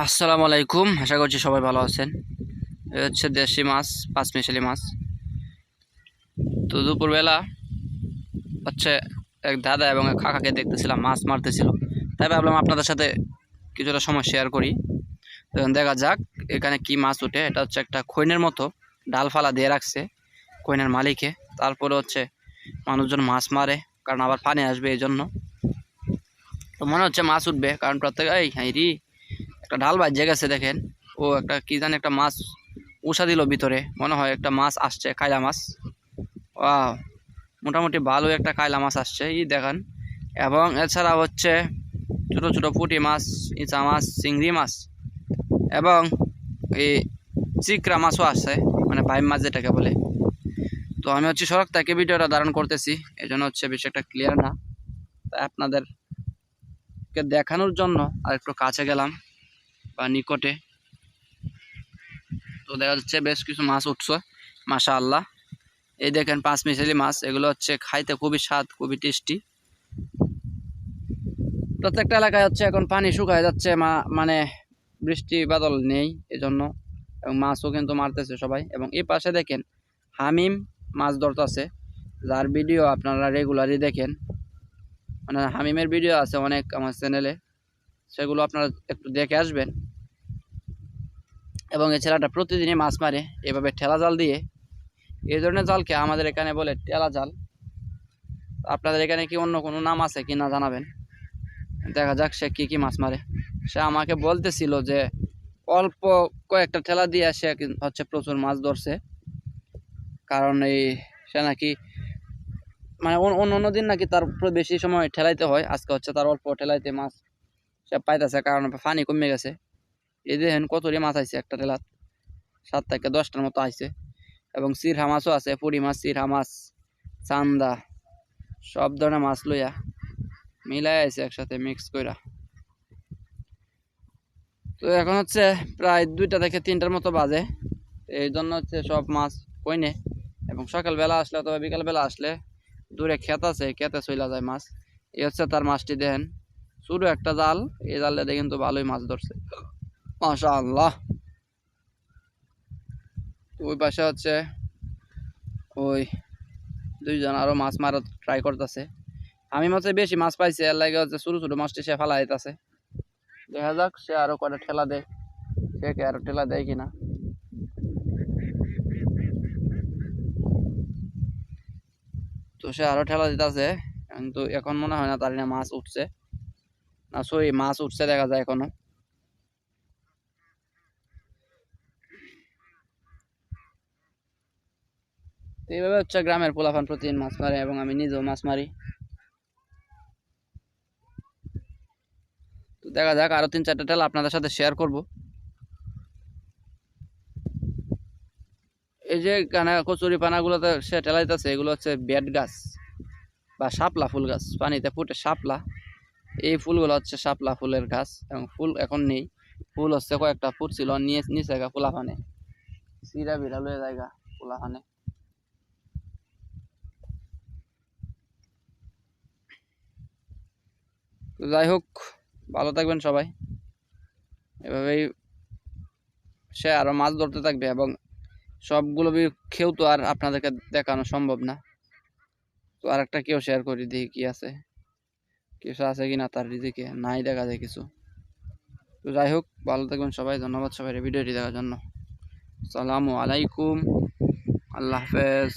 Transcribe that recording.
আসসালামু আলাইকুম, আশা করছি সবাই ভালো আছেন। হচ্ছে দেশি মাছ পাঁচ মিশালি মাছ। তো দুপুরবেলা হচ্ছে এক দাদা এবং এক কাকাকে দেখতেছিলাম, মাছ মারতেছিল। তাই ভাবলাম আপনাদের সাথে কিছুটা সময় শেয়ার করি। তো দেখা যাক এখানে কি মাছ উঠে। এটা হচ্ছে একটা খৈনের মতো, ডালফালা দিয়ে রাখছে খৈনের মালিকে। তারপরে হচ্ছে মানুষজন মাছ মারে, কারণ আবার পানি আসবে এই জন্য তো মনে হচ্ছে মাছ উঠবে, কারণ প্রত্যেক এই রি। একটা ঢাল বাজে গেছে দেখেন। ও একটা কি জানি একটা মাছ উষা দিল ভিতরে। মনে হয় একটা মাছ আসছে, কায়লা মাছ। ওয়াও, মোটামুটি ভালো একটা কায়লা মাছ আসছে, এই দেখেন। এবং এছাড়া হচ্ছে ছোটো ছোটো পুঁটি মাছ, ইচা মাছ, চিংড়ি মাছ। এবং এই চিকরা মাছও আসছে মানে বাইম মাছ যেটাকে বলে। তো আমি হচ্ছে সড়ক থেকে ভিডিওটা ধারণ করতেছি এই জন্য হচ্ছে বেশি একটা ক্লিয়ার না। তাই আপনাদেরকে দেখানোর জন্য আর একটু কাছে গেলাম। বা নিকটে। তো দেখা যাচ্ছে বেশ কিছু মাছ উঠছে মাশা আল্লাহ এই দেখেন পাঁচ মিশালি মাছ, এগুলো হচ্ছে খাইতে খুবই স্বাদ, খুবই টেস্টি। প্রত্যেকটা এলাকায় হচ্ছে এখন পানি শুকায় যাচ্ছে মানে বৃষ্টি বাদল নেই এজন্য, এবং মাছও কিন্তু মারতেছে সবাই। এবং এই পাশে দেখেন হামিম মাছ ধরতেছে, যার ভিডিও আপনারা রেগুলারই দেখেন। মানে হামিমের ভিডিও আছে অনেক আমার চ্যানেলে সেগুলো আপনারা একটু দেখে আসবেন। এবং এই ছেলেটা প্রতিদিনই মাছ মারে, এভাবে ঠেলা জাল দিয়ে। এই ধরনের জালকে আমাদের এখানে বলে টেলা জাল। আপনাদের এখানে কি অন্য কোনো নাম আছে কি না জানাবেন? দেখা যাক সে কী কী মাছ মারে। সে আমাকে বলতেছিল যে, অল্প কয়েকটা ঠেলা দিয়ে সে হচ্ছে প্রচুর মাছ ধরছে। কারণ এই সে নাকি মানে অন্য অন্য দিন নাকি তার বেশি সময় ঠেলাইতে হয়। আজকে হচ্ছে তার অল্প ঠেলাইতে মাছ সে পাইতেছে, কারণ পানি কমে গেছে। এই দেখেন কতরি মাছ আইছে একটা টেলাত সাত থেকে দশটার মতো আইছে। এবং সিরহা মাছও আছে পুরি মাছ, সিরহা মাছ, চান্দা, সব ধরনের মাছ লইয়া মিলাই আছে একসাথে মিক্স কইরা। তো এখন হচ্ছে প্রায় দুইটা থেকে তিনটার মতো বাজে। এই জন্য হচ্ছে সব মাছ কইনে। এবং সকালবেলা আসলে অথবা বিকালবেলা আসলে দূরে ক্ষেত আছে ক্ষেতে চইলা যায় মাছ। এই হচ্ছে তার মাছটি দেখেন। শুরু একটা জাল, এই জালে দিয়ে কিন্তু ভালোই মাছ ধরছে। ওই পাশে হচ্ছে ওই দুইজন আরও মাছ মারার ট্রাই করতেছে। আমি মাছে বেশি মাছ পাইছি, এর লাগে হচ্ছে ছোটো ছোটো মাছটি সে ফেলা দিতেছে। দেখা যাক সে আরও কটা ঠেলা দেয়, সে কে আরও ঠেলা দেয় কিনা। তো সে আরও ঠেলা দিতেছে, কিন্তু এখন মনে হয় না তার মাছ উঠছে। না সই মাছ উঠছে দেখা যায় এখনও। এইভাবে হচ্ছে গ্রামের পোলাপান প্রতিদিন মাছ মারে এবং আমি নিজেও মাছ মারি। তো দেখা যাক, আরও তিন চারটা টেলা আপনাদের সাথে শেয়ার করব। এই যে কানা কচুরি পানাগুলোতে সে টেলাইতেছে এগুলো হচ্ছে বেড গাছ বা শাপলা ফুল গাছ। পানিতে ফুটে শাপলা। এই ফুলগুলো হচ্ছে শাপলা ফুলের গাছ এবং ফুল এখন নেই। ফুল হচ্ছে কয়েকটা ফুটছিল নিয়ে নিচে গা ফুলাফানে সিরা বিড়াল হয়ে জায়গা ফুলাফানে তো যাই হোক, ভালো থাকবেন সবাই। এভাবেই সে আরও মাছ ধরতে থাকবে এবং সবগুলো খেয়েও তো আর আপনাদেরকে দেখানো সম্ভব না। তো আর একটা কেউ শেয়ার করি দিই কি আছে। কিছু আছে কি না তার রিদিকে নাই দেখা যায় কিছু। তো যাই হোক, ভালো থাকবেন সবাই, ধন্যবাদ সবাই ভিডিওটি দেখার জন্য। সালামু আলাইকুম, আল্লাহ হাফেজ।